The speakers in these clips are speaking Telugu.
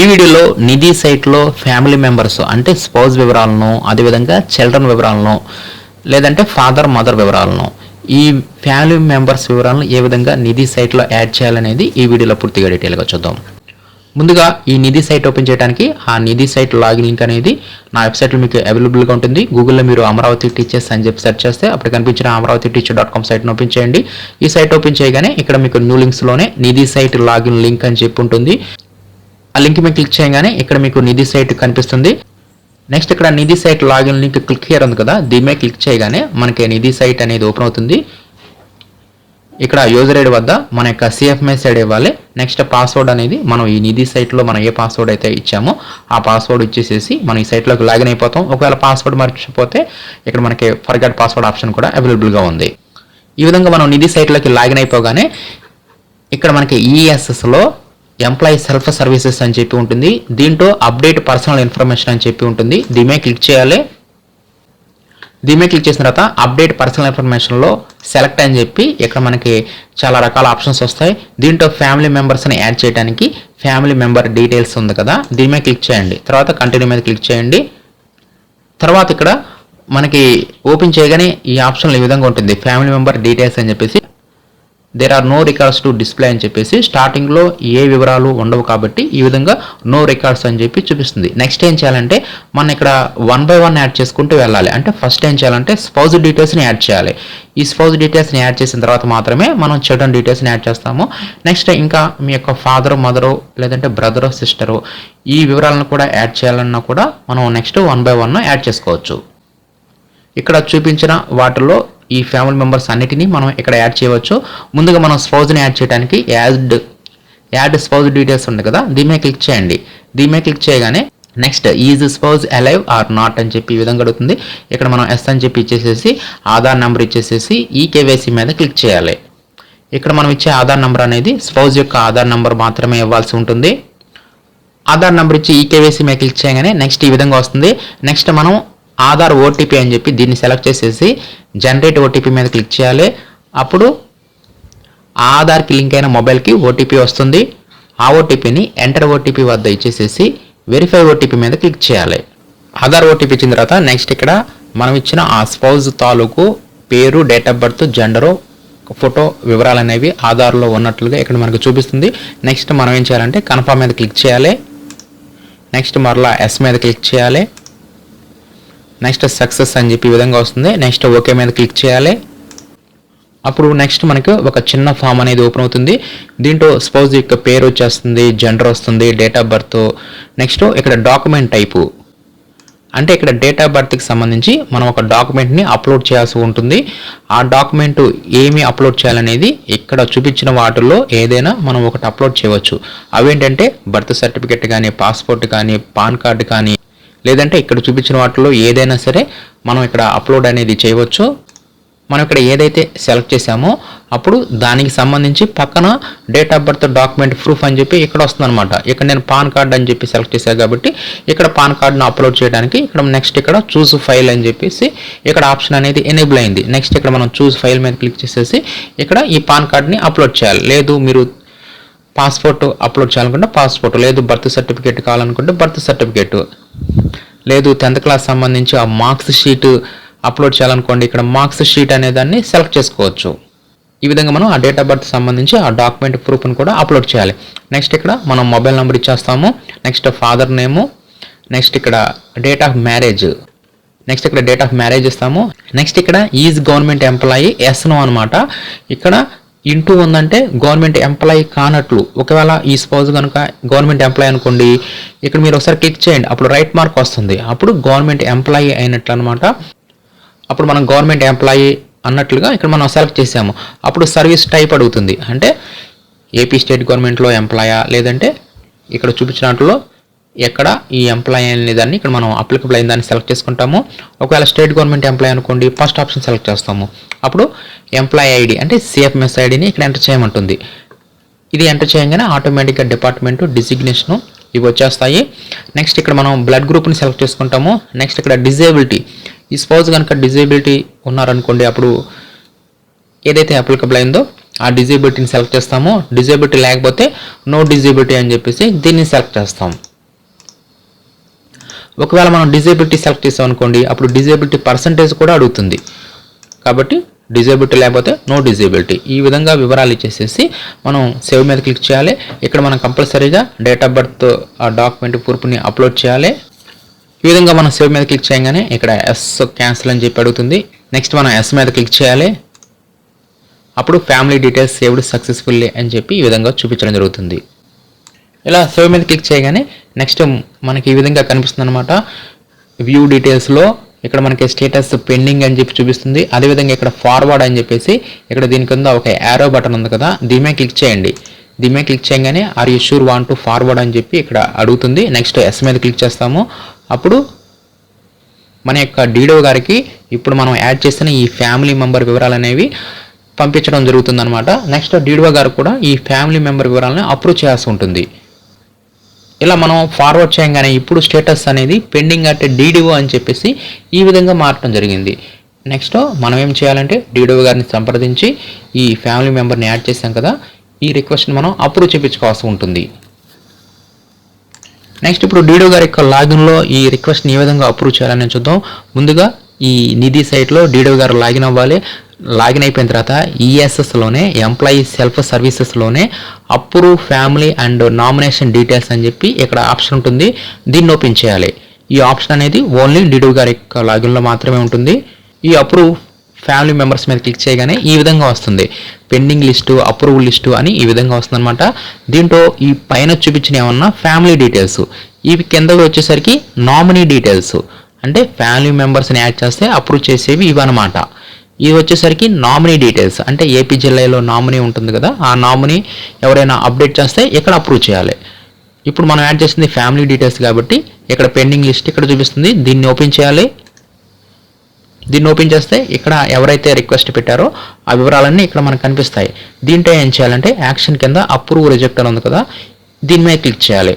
ఈ వీడియోలో నిధి సైట్లో ఫ్యామిలీ మెంబర్స్ అంటే స్పౌజ్ వివరాలను అదేవిధంగా చిల్డ్రన్ వివరాలను లేదంటే ఫాదర్ మదర్ వివరాలను ఈ ఫ్యామిలీ మెంబర్స్ వివరాలను ఏ విధంగా నిధి సైట్లో యాడ్ చేయాలనేది ఈ వీడియోలో పూర్తిగా డీటెయిల్గా చూద్దాం. ముందుగా ఈ నిధి సైట్ ఓపెన్ చేయడానికి ఆ నిధి సైట్ లాగిన్ లింక్ అనేది నా వెబ్సైట్లో మీకు అవైలబుల్గా ఉంటుంది. గూగుల్లో మీరు అమరావతి టీచర్స్ అని చెప్పి సెర్చ్ చేస్తే అప్పుడు కనిపించిన అమరావతి టీచర్ డాట్ కామ్ సైట్ని ఓపెన్ చేయండి. ఈ సైట్ ఓపెన్ చేయగానే ఇక్కడ మీకు న్యూ లింక్స్లోనే నిధి సైట్ లాగిన్ లింక్ అని చెప్పి ఉంటుంది. ఆ లింక్ మీద క్లిక్ చేయగానే ఇక్కడ మీకు నిధి సైట్ కనిపిస్తుంది. నెక్స్ట్ ఇక్కడ Nidhi site login link click చేయడం ఉంది కదా దీని మీద క్లిక్ చేయగానే మనకి నిధి సైట్ అనేది ఓపెన్ అవుతుంది. ఇక్కడ యూజర్ ఐడి వద్ద మన యొక్క సిఎఫ్ఎస్ ఐడి ఇవ్వాలి. నెక్స్ట్ పాస్వర్డ్ అనేది మనం ఈ నిధి సైట్లో మనం ఏ పాస్వర్డ్ అయితే ఇచ్చామో ఆ పాస్వర్డ్ ఇచ్చేసేసి మనం ఈ సైట్లోకి లాగిన్ అయిపోతాం. ఒకవేళ పాస్వర్డ్ మర్చిపోతే ఇక్కడ మనకి ఫర్గట్ పాస్వర్డ్ ఆప్షన్ కూడా అవైలబుల్గా ఉంది. ఈ విధంగా మనం నిధి సైట్లోకి లాగిన్ అయిపోగానే ఇక్కడ మనకి ఈఎస్ఎస్లో ఎంప్లాయీ సెల్ఫ్ సర్వీసెస్ అని చెప్పి ఉంటుంది. దీంట్లో అప్డేట్ పర్సనల్ ఇన్ఫర్మేషన్ అని చెప్పి ఉంటుంది. దీమే క్లిక్ చేయాలి. దీమే క్లిక్ చేసిన తర్వాత అప్డేట్ పర్సనల్ ఇన్ఫర్మేషన్లో సెలెక్ట్ అని చెప్పి ఇక్కడ మనకి చాలా రకాల ఆప్షన్స్ వస్తాయి. దీంట్లో ఫ్యామిలీ మెంబర్స్ని యాడ్ చేయడానికి ఫ్యామిలీ మెంబర్ డీటెయిల్స్ ఉంది కదా. దీమే క్లిక్ చేయండి. తర్వాత కంటిన్యూ మీద క్లిక్ చేయండి. తర్వాత ఇక్కడ మనకి ఓపెన్ చేయగానే ఈ ఆప్షన్లు ఈ విధంగా ఉంటుంది. ఫ్యామిలీ మెంబర్ డీటెయిల్స్ అని చెప్పేసి there are no records to display అని చెప్పేసి స్టార్టింగ్లో ఏ వివరాలు ఉండవు కాబట్టి ఈ విధంగా నో రికార్డ్స్ అని చెప్పి చూపిస్తుంది. నెక్స్ట్ ఏం చేయాలంటే మనం ఇక్కడ వన్ బై వన్ యాడ్ చేసుకుంటూ వెళ్ళాలి. అంటే ఫస్ట్ ఏం చేయాలంటే స్పౌజ్ డీటెయిల్స్ని యాడ్ చేయాలి. ఈ స్పౌజ్ డీటెయిల్స్ని యాడ్ చేసిన తర్వాత మాత్రమే మనం చిల్డ్రన్ డీటెయిల్స్ని యాడ్ చేస్తాము. నెక్స్ట్ ఇంకా మీ యొక్క ఫాదరు మదరు లేదంటే బ్రదరు సిస్టరు ఈ వివరాలను కూడా యాడ్ చేయాలన్నా కూడా మనం next one by one add చేసుకోవచ్చు. ఇక్కడ చూపించిన వాటిలో ఈ ఫ్యామిలీ మెంబర్స్ అన్నిటినీ మనం ఇక్కడ యాడ్ చేయవచ్చు. ముందుగా మనం స్పౌజ్ని యాడ్ చేయడానికి యాడ్ యాడ్ స్పౌజ్ డీటెయిల్స్ ఉంది కదా దీమే క్లిక్ చేయండి. దీమే క్లిక్ చేయగానే next is spouse alive or not అని చెప్పి ఈ విధంగా అడుగుతుంది. ఇక్కడ మనం ఎస్ అని చెప్పి ఇచ్చేసేసి ఆధార్ నెంబర్ ఇచ్చేసేసి ఈ కేవైసీ మీద క్లిక్ చేయాలి. ఇక్కడ మనం ఇచ్చే ఆధార్ నెంబర్ అనేది స్పౌజ్ యొక్క ఆధార్ నెంబర్ మాత్రమే ఇవ్వాల్సి ఉంటుంది. ఆధార్ నెంబర్ ఇచ్చి ఈ కేవైసీ మీద క్లిక్ చేయగానే నెక్స్ట్ ఈ విధంగా వస్తుంది. నెక్స్ట్ మనం ఆధార్ ఓటీపీ అని చెప్పి దీన్ని సెలెక్ట్ చేసేసి జనరేట్ ఓటీపీ మీద క్లిక్ చేయాలి. అప్పుడు ఆధార్కి లింక్ అయిన మొబైల్కి ఓటీపీ వస్తుంది. ఆ ఓటీపీని ఎంటర్ ఓటీపీ వద్ద ఇచ్చేసేసి వెరిఫై ఓటీపీ మీద క్లిక్ చేయాలి. ఆధార్ ఓటీపీ ఇచ్చిన తర్వాత నెక్స్ట్ ఇక్కడ మనం ఇచ్చిన ఆ స్పౌజ్ తాలూకు పేరు date of birth gender photo వివరాలు అనేవి ఆధార్లో ఉన్నట్లుగా ఇక్కడ మనకు చూపిస్తుంది. నెక్స్ట్ మనం ఏం చేయాలంటే కన్ఫర్మ్ మీద క్లిక్ చేయాలి. నెక్స్ట్ మరలా ఎస్ మీద క్లిక్ చేయాలి. నెక్స్ట్ సక్సెస్ అని చెప్పి ఈ విధంగా వస్తుంది. నెక్స్ట్ ఓకే మీద క్లిక్ చేయాలి. అప్పుడు నెక్స్ట్ మనకు ఒక చిన్న ఫామ్ అనేది ఓపెన్ అవుతుంది. దీంట్లో స్పౌజ్ యొక్క పేరు వచ్చేస్తుంది జెండర్ వస్తుంది డేట్ ఆఫ్ బర్త్ నెక్స్ట్ ఇక్కడ డాక్యుమెంట్ టైపు అంటే ఇక్కడ డేట్ ఆఫ్ బర్త్కి సంబంధించి మనం ఒక డాక్యుమెంట్ని అప్లోడ్ చేయాల్సి ఉంటుంది. ఆ డాక్యుమెంట్ ఏమి అప్లోడ్ చేయాలనేది ఇక్కడ చూపించిన వాటిల్లో ఏదైనా మనం ఒకటి అప్లోడ్ చేయవచ్చు. అవేంటంటే బర్త్ సర్టిఫికెట్ కానీ పాస్పోర్ట్ కానీ పాన్ కార్డు కానీ లేదంటే ఇక్కడ చూపించిన వాటిలో ఏదైనా సరే మనం ఇక్కడ అప్లోడ్ అనేది చేయవచ్చు. మనం ఇక్కడ ఏదైతే సెలెక్ట్ చేసామో అప్పుడు దానికి సంబంధించి పక్కన date of birth document proof అని చెప్పి ఇక్కడ వస్తుందన్నమాట. ఇక్కడ నేను పాన్ కార్డ్ అని చెప్పి సెలెక్ట్ చేశాను కాబట్టి ఇక్కడ పాన్ కార్డ్ను అప్లోడ్ చేయడానికి ఇక్కడ నెక్స్ట్ ఇక్కడ చూస్ ఫైల్ అని చెప్పేసి ఇక్కడ ఆప్షన్ అనేది ఎనేబుల్ అయింది. నెక్స్ట్ ఇక్కడ మనం చూస్ ఫైల్ మీద క్లిక్ చేసేసి ఇక్కడ ఈ పాన్ కార్డ్ని అప్లోడ్ చేయాలి. లేదు మీరు పాస్పోర్ట్ అప్లోడ్ చేయాలనుకుంటే పాస్పోర్ట్ లేదు బర్త్ సర్టిఫికేట్ కావాలనుకుంటే బర్త్ సర్టిఫికేట్ లేదు టెన్త్ క్లాస్ సంబంధించి ఆ మార్క్స్ షీట్ అప్లోడ్ చేయాలనుకోండి ఇక్కడ మార్క్స్ షీట్ అనే దాన్ని సెలెక్ట్ చేసుకోవచ్చు. ఈ విధంగా మనం ఆ డేట్ ఆఫ్ బర్త్ సంబంధించి ఆ డాక్యుమెంట్ ప్రూఫ్ని కూడా అప్లోడ్ చేయాలి. నెక్స్ట్ ఇక్కడ మనం మొబైల్ నెంబర్ ఇచ్చేస్తాము. నెక్స్ట్ ఫాదర్ నేము నెక్స్ట్ ఇక్కడ డేట్ ఆఫ్ మ్యారేజ్ నెక్స్ట్ ఇక్కడ డేట్ ఆఫ్ మ్యారేజ్ ఇస్తాము. నెక్స్ట్ ఇక్కడ is government employee yes no అనమాట. ఇక్కడ ఇంటూ ఉందంటే గవర్నమెంట్ ఎంప్లాయీ కానట్లు. ఒకవేళ ఈ స్పౌజ్ కనుక గవర్నమెంట్ ఎంప్లాయీ అనుకోండి ఇక్కడ మీరు ఒకసారి క్లిక్ చేయండి అప్పుడు రైట్ మార్క్ వస్తుంది. అప్పుడు గవర్నమెంట్ ఎంప్లాయీ అయినట్లు అనమాట అప్పుడు మనం గవర్నమెంట్ ఎంప్లాయీ అన్నట్లుగా ఇక్కడ మనం సెలెక్ట్ చేసాము. అప్పుడు సర్వీస్ టైప్ అడుగుతుంది. అంటే ఏపీ స్టేట్ గవర్నమెంట్లో ఎంప్లాయా? లేదంటే ఇక్కడ చూపించినట్లో ఎక్కడ ఈ ఎంప్లాయీ అనే దాన్ని ఇక్కడ మనం అప్లికబుల్ అయిన దాన్ని సెలెక్ట్ చేసుకుంటాము. ఒకవేళ స్టేట్ గవర్నమెంట్ ఎంప్లాయీ అనుకోండి ఫస్ట్ ఆప్షన్ సెలెక్ట్ చేస్తాము. అప్పుడు ఎంప్లాయీ ఐడి అంటే సిఎఫ్ఎంఎస్ ఐడిని ఇక్కడ ఎంటర్ చేయమంటుంది. ఇది ఎంటర్ చేయగానే ఆటోమేటిక్గా డిపార్ట్మెంట్ డిసిగ్నేషను ఇవి వచ్చేస్తాయి నెక్స్ట్ ఇక్కడ మనం బ్లడ్ గ్రూప్ని సెలెక్ట్ చేసుకుంటాము. నెక్స్ట్ ఇక్కడ డిజేబిలిటీ ఈ స్పౌజ్ కనుక డిజేబిలిటీ ఉన్నారనుకోండి అప్పుడు ఏదైతే అప్లికబుల్ అయిందో ఆ డిజేబిలిటీని సెలెక్ట్ చేస్తాము. డిజేబిలిటీ లేకపోతే నో డిజేబిలిటీ అని చెప్పేసి దీన్ని సెలెక్ట్ చేస్తాం. ఒకవేళ మనం డిజేబిలిటీ సెలెక్ట్ చేసాం అనుకోండి అప్పుడు డిజేబిలిటీ పర్సంటేజ్ కూడా అడుగుతుంది. కాబట్టి డిజేబిలిటీ లేకపోతే నో డిజేబిలిటీ ఈ విధంగా వివరాలు ఇచ్చేసేసి మనం సేవ్ మీద క్లిక్ చేయాలి. ఇక్కడ మనం కంపల్సరీగా డేట్ ఆఫ్ బర్త్ ఆ డాక్యుమెంట్ ప్రూఫ్ని అప్లోడ్ చేయాలి. ఈ విధంగా మనం సేవ్ మీద క్లిక్ చేయగానే ఇక్కడ ఎస్ క్యాన్సిల్ అని చెప్పి అడుగుతుంది. నెక్స్ట్ మనం ఎస్ మీద క్లిక్ చేయాలి. అప్పుడు ఫ్యామిలీ డీటెయిల్స్ సేవ్డ్ సక్సెస్ఫుల్లీ అని చెప్పి ఈ విధంగా చూపించడం జరుగుతుంది. ఇలా సేవ్ మీద క్లిక్ చేయగానే నెక్స్ట్ మనకి ఈ విధంగా కనిపిస్తుంది అనమాట వ్యూ డీటెయిల్స్లో ఇక్కడ మనకి స్టేటస్ పెండింగ్ అని చెప్పి చూపిస్తుంది. అదేవిధంగా ఇక్కడ ఫార్వర్డ్ అని చెప్పేసి ఇక్కడ దీని కింద ఒక యారో బటన్ ఉంది కదా దీని మీద క్లిక్ చేయండి. దీని మీద క్లిక్ చేయగానే are you sure want to forward అని చెప్పి ఇక్కడ అడుగుతుంది. నెక్స్ట్ ఎస్ మీద క్లిక్ చేస్తాము. అప్పుడు మన యొక్క డీడో గారికి ఇప్పుడు మనం యాడ్ చేసిన ఈ ఫ్యామిలీ మెంబర్ వివరాలు అనేవి పంపించడం జరుగుతుందన్నమాట. నెక్స్ట్ డీడో గారు కూడా ఈ ఫ్యామిలీ మెంబర్ వివరాలను అప్రూవ్ చేయాల్సి ఉంటుంది. ఇలా మనం ఫార్వర్డ్ చేయగానే ఇప్పుడు స్టేటస్ అనేది పెండింగ్ అంటే డీడీఓ అని చెప్పేసి ఈ విధంగా మారటం జరిగింది. నెక్స్ట్ మనం ఏం చేయాలంటే డీడీఓ గారిని సంప్రదించి ఈ ఫ్యామిలీ మెంబర్ని యాడ్ చేసాం కదా ఈ రిక్వెస్ట్ని మనం అప్రూవ్ చేయించుకోవాల్సి ఉంటుంది. నెక్స్ట్ ఇప్పుడు డీడో గారి యొక్క లాగిన్లో ఈ రిక్వెస్ట్ని ఏ విధంగా అప్రూవ్ చేయాలని చూద్దాం. ముందుగా ఈ నిధి సైట్లో డీడో గారు లాగిన్ అవ్వాలి. లాగిన్ అయిపోయిన తర్వాత ఈఎస్ఎస్లోనే employee self సర్వీసెస్లోనే approve family and nomination details అని చెప్పి ఇక్కడ ఆప్షన్ ఉంటుంది. దీన్ని ఓపెన్ చేయాలి. ఈ ఆప్షన్ అనేది ఓన్లీ డీడో గారి యొక్క లాగిన్లో మాత్రమే ఉంటుంది. ఈ అప్రూవ్ ఫ్యామిలీ మెంబర్స్ మీద క్లిక్ చేయగానే ఈ విధంగా వస్తుంది. పెండింగ్ లిస్టు అప్రూవల్ లిస్టు అని ఈ విధంగా వస్తుందన్నమాట. దీంట్లో ఈ పైన చూపించిన ఏమన్నా ఫ్యామిలీ డీటెయిల్స్ ఇవి కిందకి వచ్చేసరికి నామినీ డీటెయిల్స్ అంటే ఫ్యామిలీ మెంబర్స్ని యాడ్ చేస్తే అప్రూవ్ చేసేవి ఇవన్నమాట. ఇది వచ్చేసరికి నామినీ డీటెయిల్స్. అంటే ఏపీ జిల్లాలో నామినీ ఉంటుంది కదా ఆ నామినీ ఎవరైనా అప్డేట్ చేస్తే ఇక్కడ అప్రూవ్ చేయాలి. ఇప్పుడు మనం యాడ్ చేసింది ఫ్యామిలీ డీటెయిల్స్ కాబట్టి ఇక్కడ పెండింగ్ లిస్ట్ ఇక్కడ చూపిస్తుంది. దీన్ని ఓపెన్ చేయాలి. దీన్ని ఓపెన్ చేస్తే ఇక్కడ ఎవరైతే రిక్వెస్ట్ పెట్టారో ఆ వివరాలన్నీ ఇక్కడ మనకు కనిపిస్తాయి. దీంట్లో ఏం చేయాలంటే యాక్షన్ కింద అప్రూవ్ రిజెక్ట్ అని ఉంది కదా దీని మీద క్లిక్ చేయాలి.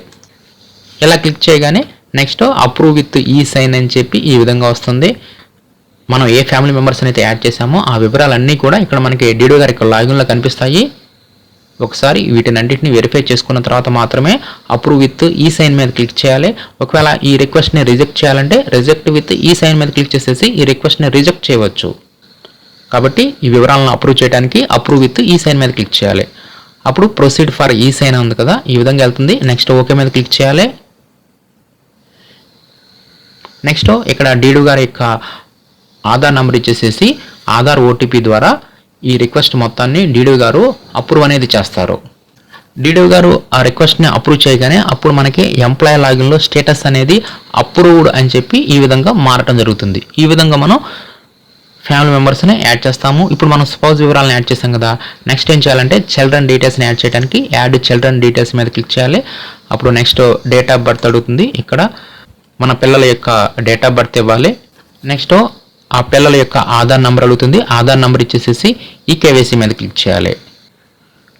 ఇలా క్లిక్ చేయగానే next approve with e sign అని చెప్పి ఈ విధంగా వస్తుంది. మనం ఏ ఫ్యామిలీ మెంబర్స్ అయితే యాడ్ చేసామో ఆ వివరాలన్నీ కూడా ఇక్కడ మనకి డీడో గారి యొక్క లాగిన్లో కనిపిస్తాయి. ఒకసారి వీటిని అన్నింటిని వెరిఫై చేసుకున్న తర్వాత మాత్రమే అప్రూవ్ విత్ ఈ సైన్ మీద క్లిక్ చేయాలి. ఒకవేళ ఈ రిక్వెస్ట్ని రిజెక్ట్ చేయాలంటే రిజెక్ట్ విత్ ఈ సైన్ మీద క్లిక్ చేసేసి ఈ రిక్వెస్ట్ని రిజెక్ట్ చేయవచ్చు. కాబట్టి ఈ వివరాలను అప్రూవ్ చేయడానికి అప్రూవ్ విత్ ఈ సైన్ మీద క్లిక్ చేయాలి. అప్పుడు ప్రొసీడ్ ఫర్ ఈ సైన్ ఉంది కదా ఈ విధంగా వెళ్తుంది. నెక్స్ట్ ఓకే మీద క్లిక్ చేయాలి. నెక్స్ట్ ఇక్కడ డీడు గారి యొక్క ఆధార్ నెంబర్ ఇచ్చేసేసి ఆధార్ ఓటీపీ ద్వారా ఈ రిక్వెస్ట్ మొత్తాన్ని డీడీ గారు అప్రూవ్ అనేది చేస్తారు. డీడీ గారు ఆ రిక్వెస్ట్ని అప్రూవ్ చేయగానే అప్పుడు మనకి ఎంప్లాయ్ లాగిన్లో స్టేటస్ అనేది అప్రూవ్డ్ అని చెప్పి ఈ విధంగా మారటం జరుగుతుంది. ఈ విధంగా మనం ఫ్యామిలీ మెంబర్స్ని యాడ్ చేస్తాము. ఇప్పుడు మనం స్పౌస్ వివరాలను యాడ్ చేస్తాం కదా నెక్స్ట్ ఏం చేయాలంటే చిల్డ్రన్ డీటెయిల్స్ని యాడ్ చేయడానికి యాడ్ చిల్డ్రన్ డీటెయిల్స్ మీద క్లిక్ చేయాలి. అప్పుడు నెక్స్ట్ డేట్ ఆఫ్ బర్త్ అడుగుతుంది. ఇక్కడ మన పిల్లల యొక్క డేట్ ఆఫ్ బర్త్ ఇవ్వాలి. నెక్స్ట్ ఆ పిల్లల యొక్క ఆధార్ నెంబర్ అడుగుతుంది. ఆధార్ నెంబర్ ఇచ్చేసేసి ఈ కేవైసీ మీద క్లిక్ చేయాలి.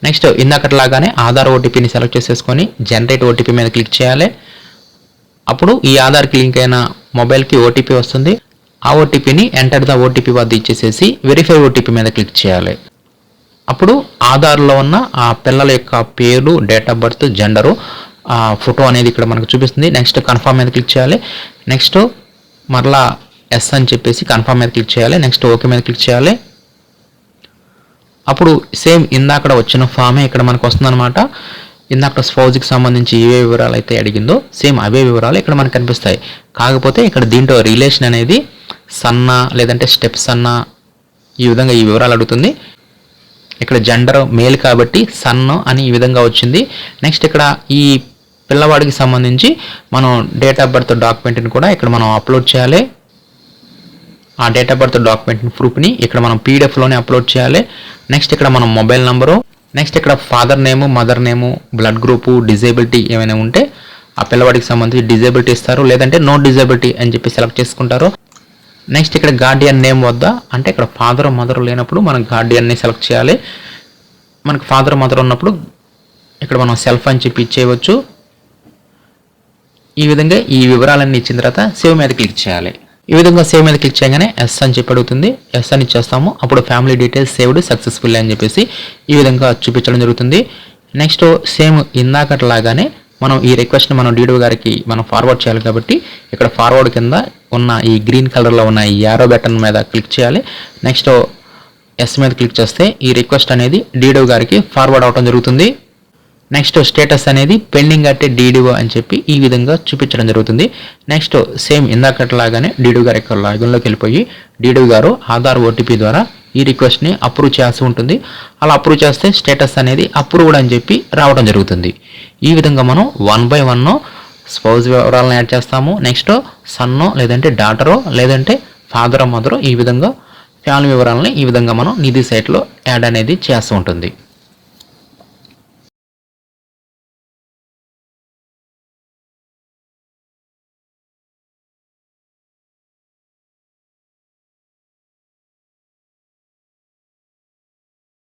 నెక్స్ట్ ఇందాకట్లాగానే ఆధార్ ఓటీపీని సెలెక్ట్ చేసేసుకొని జనరేట్ ఓటీపీ మీద క్లిక్ చేయాలి. అప్పుడు ఈ ఆధార్కి లింక్ అయిన మొబైల్కి ఓటీపీ వస్తుంది. ఆ ఓటీపీని ఎంటర్ ద ఓటీపీ వద్ద ఇచ్చేసేసి వెరిఫై ఓటీపీ మీద క్లిక్ చేయాలి. అప్పుడు ఆధార్లో ఉన్న ఆ పిల్లల యొక్క పేరు డేట్ ఆఫ్ బర్త్ జెండరు ఆ ఫోటో అనేది ఇక్కడ మనకు చూపిస్తుంది. నెక్స్ట్ కన్ఫర్మ్ మీద క్లిక్ చేయాలి. నెక్స్ట్ మరలా ఎస్ అని చెప్పేసి కన్ఫర్మ్ మీద క్లిక్ చేయాలి. నెక్స్ట్ ఓకే మీద క్లిక్ చేయాలి. అప్పుడు సేమ్ ఇందాక వచ్చిన ఫామే ఇక్కడ మనకు వస్తుందన్నమాట. ఇందాక స్పౌజ్కి సంబంధించి ఏ వివరాలు అయితే అడిగిందో సేమ్ అవే వివరాలు ఇక్కడ మనకు కనిపిస్తాయి. కాకపోతే ఇక్కడ దీంట్లో రిలేషన్ అనేది సన్న లేదంటే స్టెప్స్ అన్న ఈ విధంగా ఈ వివరాలు అడుగుతుంది. ఇక్కడ జెండర్ మేల్ కాబట్టి సన్ అని ఈ విధంగా వచ్చింది. నెక్స్ట్ ఇక్కడ ఈ పిల్లవాడికి సంబంధించి మనం డేట్ ఆఫ్ బర్త్ డాక్యుమెంట్ని కూడా ఇక్కడ మనం అప్లోడ్ చేయాలి. ఆ డేట్ ఆఫ్ బర్త్ డాక్యుమెంట్ ప్రూఫ్ని ఇక్కడ మనం పీడిఎఫ్లోనే అప్లోడ్ చేయాలి. నెక్స్ట్ ఇక్కడ మనం మొబైల్ నెంబరు నెక్స్ట్ ఇక్కడ father name mother name blood group disability ఏమైనా ఉంటే ఆ పిల్లవాడికి సంబంధించి డిజేబిలిటీ ఇస్తారు. లేదంటే నో డిజేబిలిటీ అని చెప్పి సెలెక్ట్ చేసుకుంటారు. నెక్స్ట్ ఇక్కడ గార్డియన్ నేమ్ వద్ద అంటే ఇక్కడ ఫాదర్ మదర్ లేనప్పుడు మనం గార్డియన్ని సెలెక్ట్ చేయాలి. మనకు ఫాదర్ మదర్ ఉన్నప్పుడు ఇక్కడ మనం సెల్ఫ్ అని చెప్పి ఇచ్చేయవచ్చు. ఈ విధంగా ఈ వివరాలన్నీ ఇచ్చిన తర్వాత సేవ్ మీద క్లిక్ చేయాలి. ఈ విధంగా సేవ్ మీద క్లిక్ చేయగానే ఎస్ అని చెప్పి అడుగుతుంది. ఎస్ అని ఇచ్చేస్తాము. అప్పుడు ఫ్యామిలీ డీటెయిల్స్ సేవ్డ్ సక్సెస్ఫుల్ అని చెప్పేసి ఈ విధంగా చూపించడం జరుగుతుంది. నెక్స్ట్ సేమ్ ఇందాకట్లాగానే మనం ఈ రిక్వెస్ట్ని మనం డీడీ గారికి మనం ఫార్వర్డ్ చేయాలి కాబట్టి ఇక్కడ ఫార్వర్డ్ కింద ఉన్న ఈ గ్రీన్ కలర్లో ఉన్న ఈ యారో బటన్ మీద క్లిక్ చేయాలి. నెక్స్ట్ ఎస్ మీద క్లిక్ చేస్తే ఈ రిక్వెస్ట్ అనేది డీడీ గారికి ఫార్వర్డ్ అవడం జరుగుతుంది. నెక్స్ట్ స్టేటస్ అనేది pending at D D O అని చెప్పి ఈ విధంగా చూపించడం జరుగుతుంది. నెక్స్ట్ సేమ్ ఇందాకట్లాగానే డీడీ గారు ఇక్కడ లాగిన్లోకి వెళ్ళిపోయి డీడీ గారు ఆధార్ ఓటీపీ ద్వారా ఈ రిక్వెస్ట్ని అప్రూవ్ చేయాల్సి ఉంటుంది. అలా అప్రూవ్ చేస్తే స్టేటస్ అనేది అప్రూవ్డ్ అని చెప్పి రావడం జరుగుతుంది. ఈ విధంగా మనం వన్ బై వన్ స్పౌజ్ వివరాలను యాడ్ చేస్తాము. నెక్స్ట్ సన్నో లేదంటే డాటరో లేదంటే ఫాదర్ మదరో ఈ విధంగా ఫ్యామిలీ వివరాలని ఈ విధంగా మనం నిధి సైట్లో యాడ్ అనేది చేస్తూ ఉంటుంది.